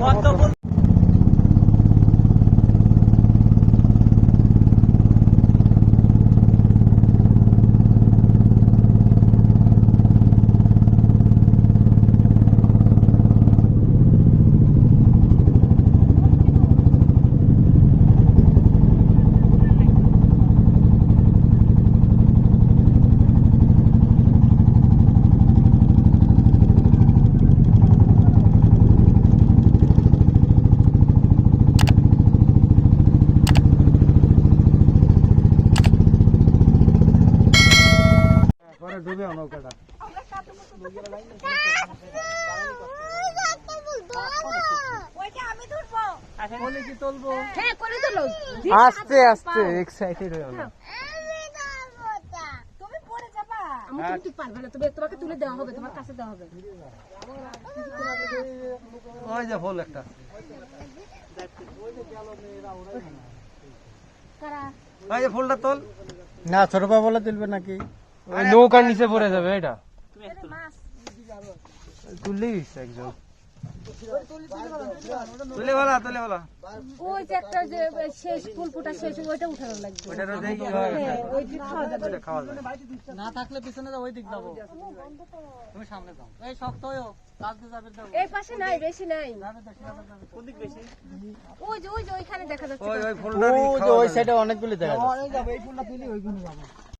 Bota পরে ডুবে নৌকাটা। হ্যাঁ আস্তে আস্তে এক্সাইটেড হয়ে গেল তুমি পড়ে যাবা। আমি তুমি ঠিক পারবে না তুলে দেওয়া হবে তোমার কাছে দেওয়া হবে। ওই যে ফুল একটা। ওই যে ফুলটা তোল। না ছোট পা বলে তুলবে নাকি? নৌকার নিচে পড়ে যাবে এটা। তুললেই একজন। হয় না থাকলে পিছনে যাও ওই দিক যাব। তুমি সামনে যাও। এই শক্ত হয়েও কাজ দিয়ে যাবে যাও এই পাশে নাই বেশি নাই। কোন দিক বেশি? ওই যে ওই যে ওইখানে দেখা যাচ্ছে ওই ওই ফুলটা ওই সাইডে অনেকগুলি দেখা যাচ্ছে। যাবে এই ফুলটা তুলি ওইখানে যাব।